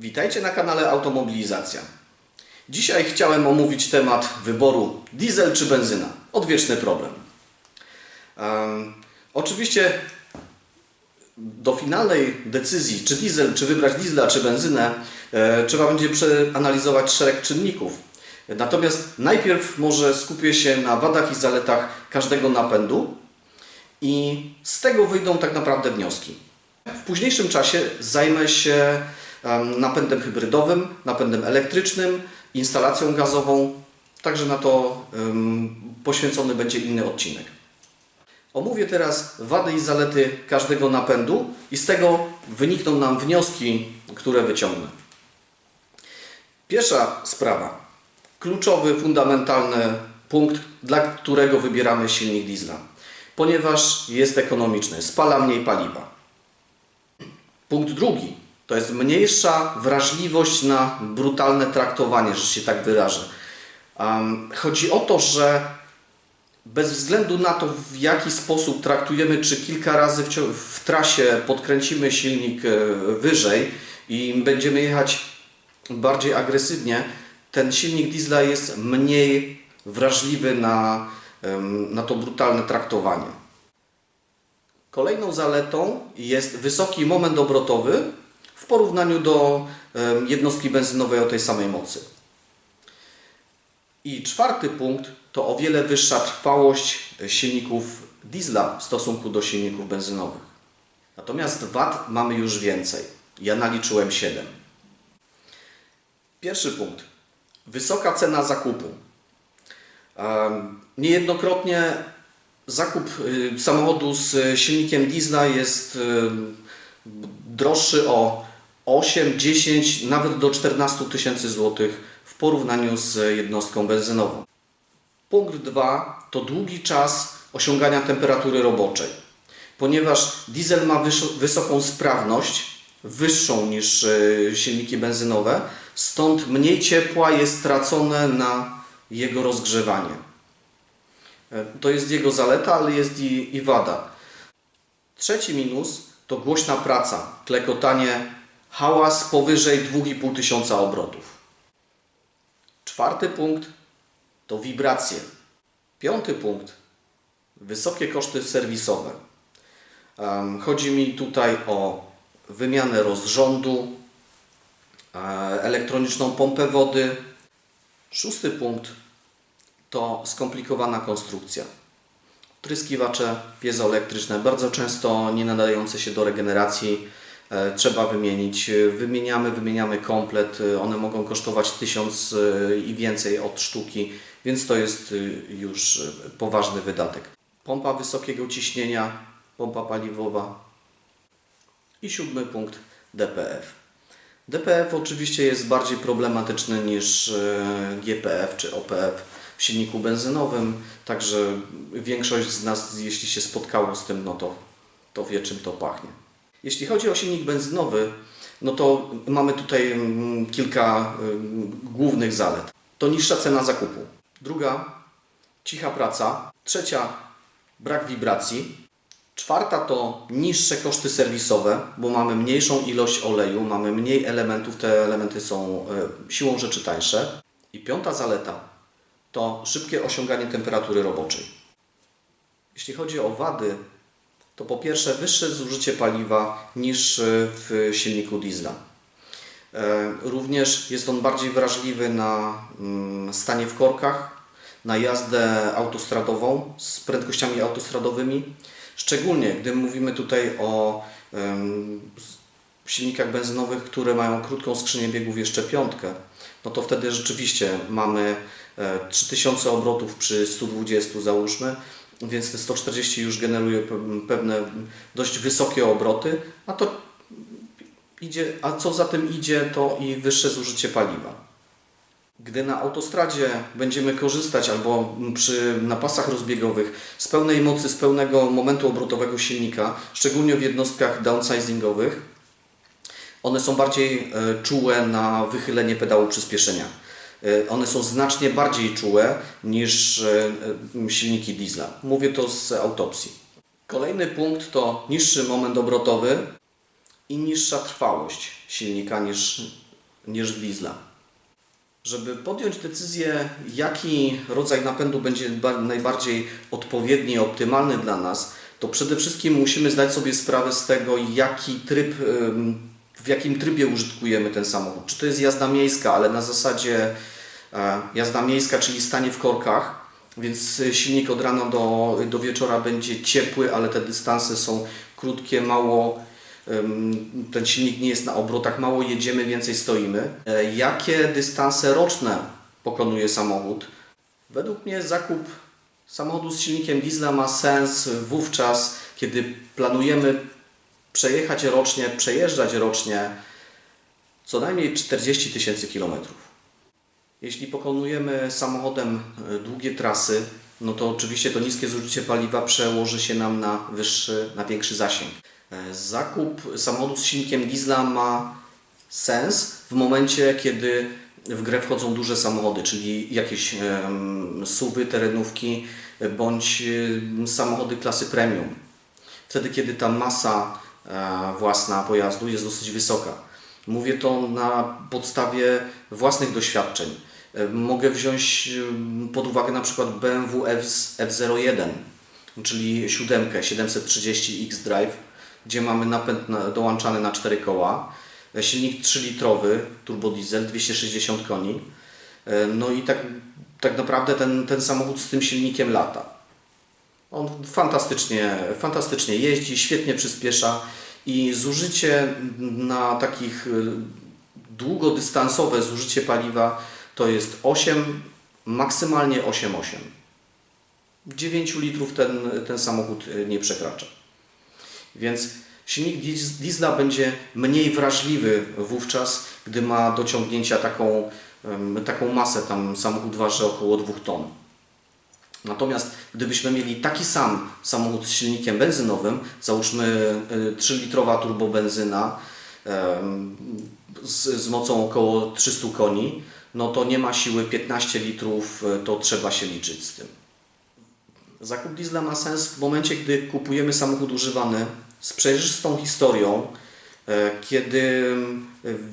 Witajcie na kanale Automobilizacja. Dzisiaj chciałem omówić temat wyboru diesel czy benzyna. Odwieczny problem. Em, oczywiście do finalnej decyzji, czy diesel, czy wybrać diesla, czy benzynę, e, trzeba będzie przeanalizować szereg czynników. Natomiast najpierw może skupię się na wadach i zaletach każdego napędu i z tego wyjdą tak naprawdę wnioski. W późniejszym czasie zajmę się napędem hybrydowym, napędem elektrycznym, instalacją gazową, także na to poświęcony będzie inny odcinek. Omówię teraz wady i zalety każdego napędu i z tego wynikną nam wnioski, które wyciągnę. Pierwsza sprawa. Kluczowy, fundamentalny punkt, dla którego wybieramy silnik diesla. Ponieważ jest ekonomiczny, spala mniej paliwa. Punkt drugi to jest mniejsza wrażliwość na brutalne traktowanie, że się tak wyrażę. Um, chodzi o to, że bez względu na to, w jaki sposób traktujemy, czy kilka razy w, w trasie podkręcimy silnik e, wyżej i będziemy jechać bardziej agresywnie, ten silnik diesla jest mniej wrażliwy na, na to brutalne traktowanie. Kolejną zaletą jest wysoki moment obrotowy w porównaniu do jednostki benzynowej o tej samej mocy. I czwarty punkt to o wiele wyższa trwałość silników diesla w stosunku do silników benzynowych. Natomiast wad mamy już więcej. Ja naliczyłem 7. Pierwszy punkt. Wysoka cena zakupu. Niejednokrotnie zakup y, samochodu z silnikiem diesla jest droższy o 8, 10, nawet do 14 tysięcy złotych w porównaniu z jednostką benzynową. Punkt 2 to długi czas osiągania temperatury roboczej. Ponieważ diesel ma wysoką sprawność, wyższą niż e, silniki benzynowe, stąd mniej ciepła jest stracone na jego rozgrzewanie. E, To jest jego zaleta, ale jest i, i wada. Trzeci minus to głośna praca, klekotanie, hałas powyżej 2,5 tysiąca obrotów. Czwarty punkt to wibracje. Piąty punkt wysokie koszty serwisowe. Chodzi mi tutaj o wymianę rozrządu, e, elektroniczną pompę wody. Szósty punkt to skomplikowana konstrukcja. Wtryskiwacze piezoelektryczne, bardzo często nie nadające się do regeneracji, trzeba wymienić. E, Wymieniamy, wymieniamy komplet, e, one mogą kosztować 1000 e, i więcej od sztuki, więc to jest e, już e, poważny wydatek. Pompa wysokiego ciśnienia, pompa paliwowa i siódmy punkt DPF. DPF oczywiście jest bardziej problematyczny niż e, GPF czy OPF w silniku benzynowym, także większość z nas, jeśli się spotkało z tym, no to, to wie czym to pachnie. Jeśli chodzi o silnik benzynowy, no to mamy tutaj mm, kilka ym, głównych zalet. To niższa cena zakupu. Druga, cicha praca. Trzecia, brak wibracji. Czwarta to niższe koszty serwisowe, bo mamy mniejszą ilość oleju, mamy mniej elementów, te elementy są e, siłą rzeczy tańsze. I piąta zaleta to szybkie osiąganie temperatury roboczej. Jeśli chodzi o wady, to po pierwsze wyższe zużycie paliwa niż e, w silniku diesla. E, Również jest on bardziej wrażliwy na mm, stanie w korkach, na jazdę autostradową z prędkościami autostradowymi. Szczególnie gdy mówimy tutaj o silnikach benzynowych, które mają krótką skrzynię biegów, jeszcze piątkę, no to wtedy rzeczywiście mamy e, 3000 obrotów przy 120 załóżmy, więc te 140 już generuje pe- pewne dość wysokie obroty, a to idzie, a co za tym idzie, to i wyższe zużycie paliwa. Gdy na autostradzie będziemy korzystać albo przy napasach rozbiegowych z pełnej mocy, z pełnego momentu obrotowego silnika, szczególnie w jednostkach downsizingowych, one są bardziej e, czułe na wychylenie pedału przyspieszenia. E, One są znacznie bardziej czułe niż e, silniki diesla. Mówię to z autopsji. Kolejny punkt to niższy moment obrotowy i niższa trwałość silnika niż niż diesla. Żeby podjąć decyzję, jaki rodzaj napędu będzie ba- najbardziej odpowiedni i optymalny dla nas, to przede wszystkim musimy zdać sobie sprawę z tego, jaki tryb, w jakim trybie użytkujemy ten samochód. Czy to jest jazda miejska, ale na zasadzie e, jazda miejska, czyli stanie w korkach, więc silnik od rana do, do wieczora będzie ciepły, ale te dystanse są krótkie, mało ten silnik nie jest na obrotach, mało jedziemy, więcej stoimy. E, Jakie dystanse roczne pokonuje samochód? Według mnie zakup samochodu z silnikiem diesla ma sens wówczas, kiedy planujemy przejechać rocznie, przejeżdżać rocznie co najmniej 40 tysięcy kilometrów. Jeśli pokonujemy samochodem e, długie trasy, no to oczywiście to niskie zużycie paliwa przełoży się nam na wyższy, na większy zasięg. E, Zakup samochodu z silnikiem diesla ma sens w momencie, kiedy w grę wchodzą duże samochody, czyli jakieś suwy, terenówki e, bądź samochody klasy premium. Wtedy, kiedy ta masa własna pojazdu jest dosyć wysoka. Mówię to na podstawie własnych doświadczeń. E, Mogę wziąć em, pod uwagę na przykład BMW F, F01, czyli 7 730 X-Drive, gdzie mamy napęd na, dołączany na 4 koła, e, silnik 3-litrowy, turbodiesel, 260 koni. E, No i tak, tak naprawdę ten, ten samochód z tym silnikiem lata. On fantastycznie, fantastycznie jeździ, świetnie przyspiesza i zużycie na takich y, długodystansowe zużycie paliwa to jest 8, maksymalnie 8,8. 9 litrów ten, ten samochód y, nie przekracza. Więc silnik dies- diesla będzie mniej wrażliwy wówczas, gdy ma do ciągnięcia taką, taką masę. Tam samochód waży około 2 ton. Natomiast gdybyśmy mieli taki sam samochód z silnikiem benzynowym, załóżmy 3-litrowa turbobenzyna em, z, z mocą około 300 koni, no to nie ma siły 15 litrów, e, to trzeba się liczyć z tym. Zakup diesla ma sens w momencie, gdy kupujemy samochód używany z przejrzystą historią, e, kiedy mm,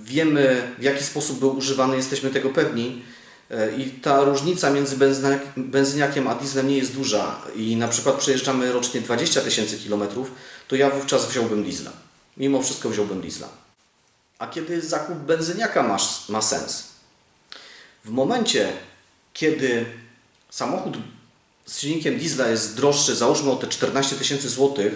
wiemy w jaki sposób był używany, jesteśmy tego pewni i ta różnica między benzyniak, benzyniakiem a dieslem nie jest duża i na przykład przejeżdżamy rocznie 20 tysięcy kilometrów, to ja wówczas wziąłbym diesla. Mimo wszystko wziąłbym diesla. A kiedy zakup benzyniaka ma, ma sens? W momencie, kiedy samochód z silnikiem diesla jest droższy, załóżmy o te 14 tysięcy złotych,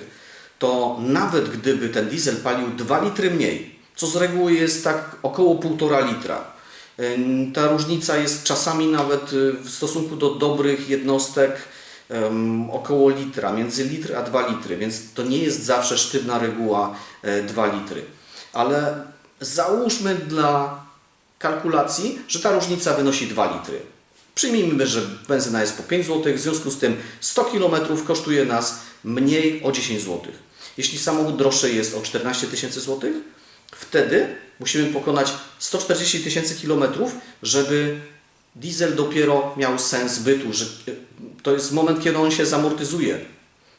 to nawet gdyby ten diesel palił 2 litry mniej, co z reguły jest tak około 1,5 litra, ta różnica jest czasami nawet y, w stosunku do dobrych jednostek około litra, między litr a 2 litry, więc to nie jest zawsze sztywna reguła e, 2 litry. Ale załóżmy dla kalkulacji, że ta różnica wynosi 2 litry. Przyjmijmy, że benzyna jest po 5 zł, w związku z tym 100 km kosztuje nas mniej o 10 zł. Jeśli samochód droższy jest o 14 tysięcy złotych, wtedy musimy pokonać 140 tysięcy kilometrów, żeby diesel dopiero miał sens bytu, że to jest moment, kiedy on się zamortyzuje.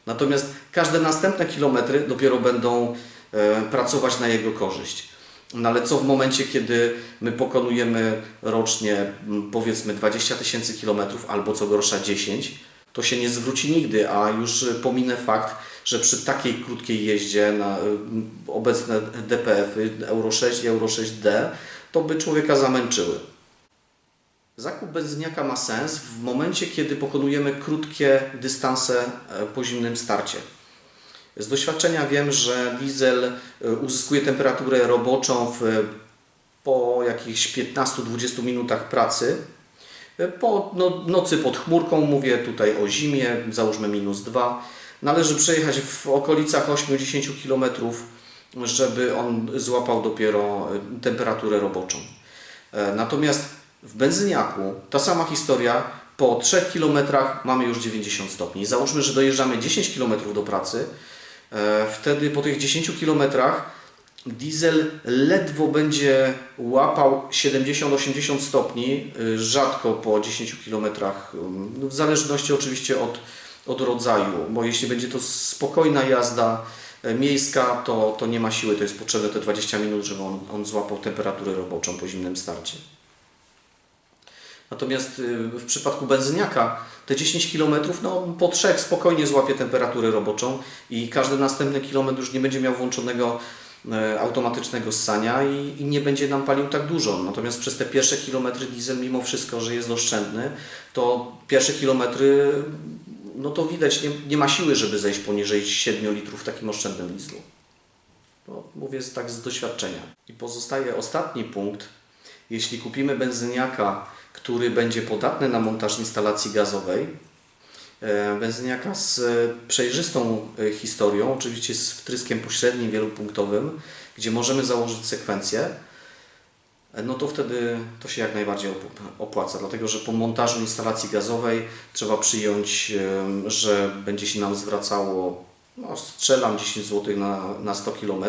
Natomiast każde następne kilometry dopiero będą e, pracować na jego korzyść. No ale co w momencie, kiedy my pokonujemy rocznie powiedzmy 20 tysięcy kilometrów albo co gorsza 10, to się nie zwróci nigdy, a już pominę fakt, że przy takiej krótkiej jeździe na y, obecne DPF-y Euro 6 i Euro 6D to by człowieka zamęczyły. Zakup benzyniaka ma sens w momencie, kiedy pokonujemy krótkie dystanse e, po zimnym starcie. Z doświadczenia wiem, że diesel e, uzyskuje temperaturę roboczą w, po jakichś 15-20 minutach pracy. E, Po no, nocy pod chmurką, mówię tutaj o zimie, załóżmy minus 2. Należy przejechać w okolicach 8-10 km, żeby on złapał dopiero e, temperaturę roboczą. E, Natomiast w benzyniaku ta sama historia, po 3 km mamy już 90 stopni. Załóżmy, że dojeżdżamy 10 km do pracy, e, wtedy po tych 10 km diesel ledwo będzie łapał 70-80 stopni, rzadko po 10 km, w zależności oczywiście od, od rodzaju, bo jeśli będzie to spokojna jazda, e, miejska, to, to nie ma siły, to jest potrzebne te 20 minut, żeby on, on złapał temperaturę roboczą po zimnym starcie. Natomiast y, w przypadku benzyniaka te 10 km no, po trzech spokojnie złapie temperaturę roboczą i każdy następny kilometr już nie będzie miał włączonego e, automatycznego ssania i, i nie będzie nam palił tak dużo. Natomiast przez te pierwsze kilometry diesel mimo wszystko, że jest oszczędny, to pierwsze kilometry no to widać nie, nie ma siły, żeby zejść poniżej 7 litrów w takim oszczędnym dieslu. To mówię tak z doświadczenia. I pozostaje ostatni punkt. Jeśli kupimy benzyniaka, który będzie podatny na montaż instalacji gazowej, e, benzyniaka z e, przejrzystą e, historią, oczywiście z wtryskiem pośrednim wielopunktowym, gdzie możemy założyć sekwencję, no to wtedy to się jak najbardziej op- opłaca, dlatego że po montażu instalacji gazowej trzeba przyjąć, że będzie się nam zwracało, no strzelam 10 zł na, na 100 km,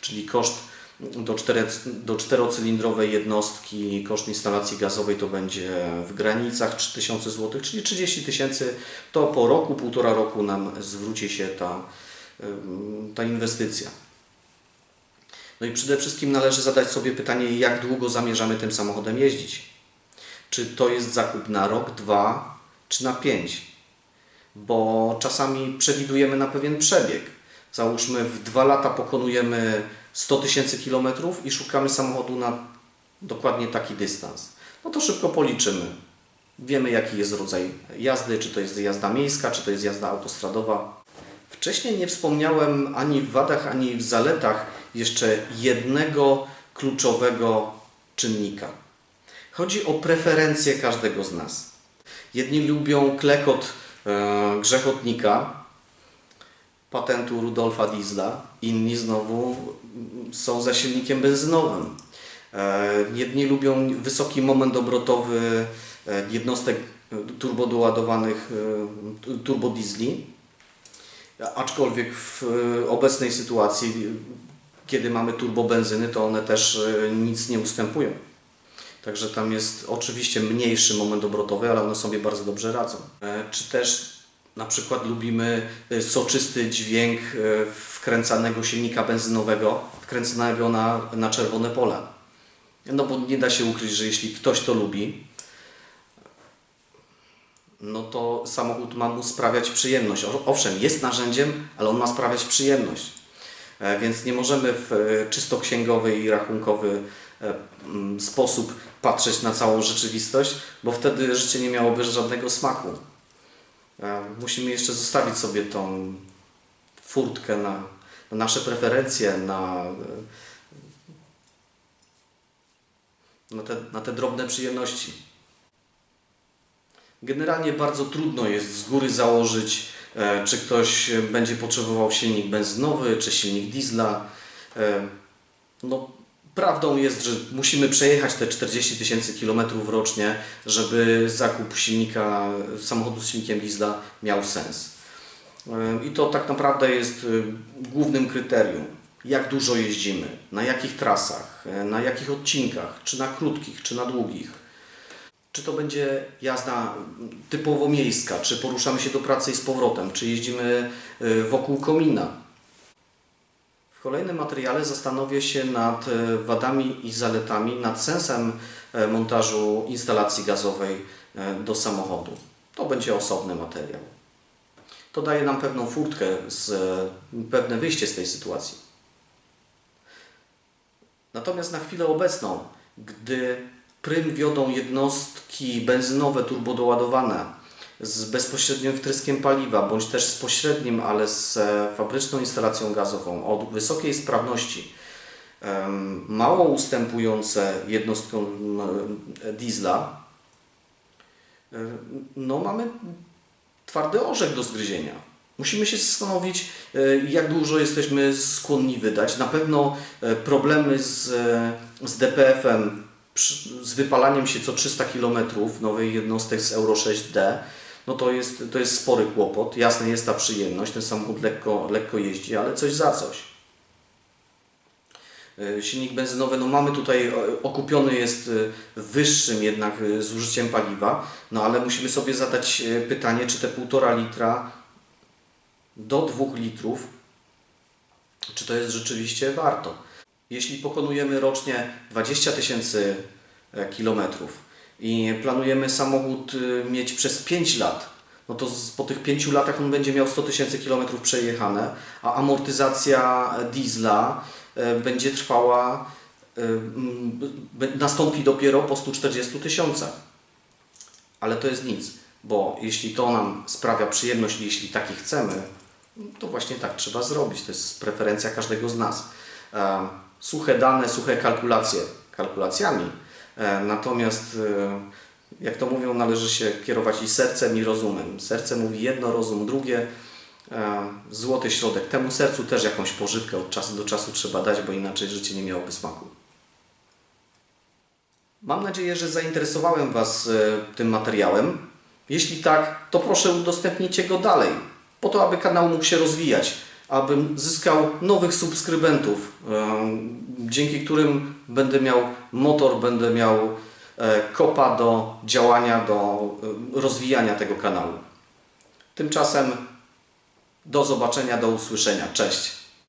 czyli koszt do, cztere, do czterocylindrowej jednostki, koszt instalacji gazowej to będzie w granicach 3000 zł, czyli 30 tysięcy, to po roku, półtora roku nam zwróci się ta, ta inwestycja. No i przede wszystkim należy zadać sobie pytanie, jak długo zamierzamy tym samochodem jeździć. Czy to jest zakup na rok, dwa, czy na pięć? Bo czasami przewidujemy na pewien przebieg. Załóżmy, w dwa lata pokonujemy 100 tysięcy kilometrów i szukamy samochodu na dokładnie taki dystans. No to szybko policzymy. Wiemy, jaki jest rodzaj jazdy, czy to jest jazda miejska, czy to jest jazda autostradowa. Wcześniej nie wspomniałem ani w wadach, ani w zaletach jeszcze jednego kluczowego czynnika. Chodzi o preferencje każdego z nas. Jedni lubią klekot e, grzechotnika, patentu Rudolfa Diesla, inni znowu są za silnikiem benzynowym. E, Jedni lubią wysoki moment obrotowy e, jednostek turbodoładowanych e, turbodiesli, aczkolwiek w obecnej sytuacji, kiedy mamy turbobenzyny, to one też e, nic nie ustępują. Także tam jest oczywiście mniejszy moment obrotowy, ale one sobie bardzo dobrze radzą. E, Czy też na przykład lubimy e, soczysty dźwięk e, wkręcanego silnika benzynowego, wkręcanego na, na czerwone pole. No bo nie da się ukryć, że jeśli ktoś to lubi, no to samochód ma mu sprawiać przyjemność. Owszem, jest narzędziem, ale on ma sprawiać przyjemność. E, Więc nie możemy w e, czysto księgowy i rachunkowy e, sposób patrzeć na całą rzeczywistość, bo wtedy życie nie miałoby żadnego smaku. Musimy jeszcze zostawić sobie tą furtkę na, na nasze preferencje, na, na, te, na te drobne przyjemności. Generalnie bardzo trudno jest z góry założyć, czy ktoś będzie potrzebował silnik benzynowy, czy silnik diesla. E, No, prawdą jest, że musimy przejechać te 40 tysięcy kilometrów rocznie, żeby zakup silnika, samochodu z silnikiem diesla miał sens. E, I to tak naprawdę jest e, głównym kryterium. Jak dużo jeździmy, na jakich trasach, e, na jakich odcinkach, czy na krótkich, czy na długich. Czy to będzie jazda typowo miejska, czy poruszamy się do pracy i z powrotem, czy jeździmy y, wokół komina. W kolejnym materiale zastanowię się nad y, wadami i zaletami, nad sensem e, montażu instalacji gazowej do samochodu. To będzie osobny materiał. To daje nam pewną furtkę, z, pewne wyjście z tej sytuacji. Natomiast na chwilę obecną, gdy prym wiodą jednostki benzynowe turbodoładowane z bezpośrednim wtryskiem paliwa, bądź też z pośrednim, ale z e, fabryczną instalacją gazową o wysokiej sprawności, mało ustępujące jednostkom e, diesla, e, no mamy twardy orzech do zgryzienia. Musimy się zastanowić, jak dużo jesteśmy skłonni wydać. Na pewno problemy z, z DPF-em, z wypalaniem się co 300 km nowej jednostek z Euro 6D, no to jest, to jest spory kłopot. Jasne, jest ta przyjemność, ten samochód lekko, lekko jeździ, ale coś za coś. E, Silnik benzynowy, no mamy tutaj, e, okupiony jest e, wyższym jednak zużyciem paliwa, no ale musimy sobie zadać pytanie, czy te 1,5 litra do 2 litrów czy to jest rzeczywiście warto. Jeśli pokonujemy rocznie 20 tysięcy e, kilometrów i planujemy samochód y, mieć przez 5 lat, no to po tych 5 latach on będzie miał 100 tysięcy kilometrów przejechane, a amortyzacja diesla e, będzie trwała, e, nastąpi dopiero po 140 tysiącach. Ale to jest nic, bo jeśli to nam sprawia przyjemność jeśli taki chcemy, to właśnie tak trzeba zrobić. To jest preferencja każdego z nas. Suche dane, suche kalkulacje kalkulacjami. E, Natomiast, e, jak to mówią, należy się kierować i sercem, i rozumem. Serce mówi jedno, rozum drugie. E, Złoty środek. Temu sercu też jakąś pożywkę od czasu do czasu trzeba dać, bo inaczej życie nie miałoby smaku. Mam nadzieję, że zainteresowałem Was tym materiałem. Jeśli tak, to proszę udostępnijcie go dalej, po to, aby kanał mógł się rozwijać, abym zyskał nowych subskrybentów, dzięki którym będę miał motor, będę miał e, kopa do działania, do rozwijania tego kanału. Tymczasem do zobaczenia, do usłyszenia. Cześć!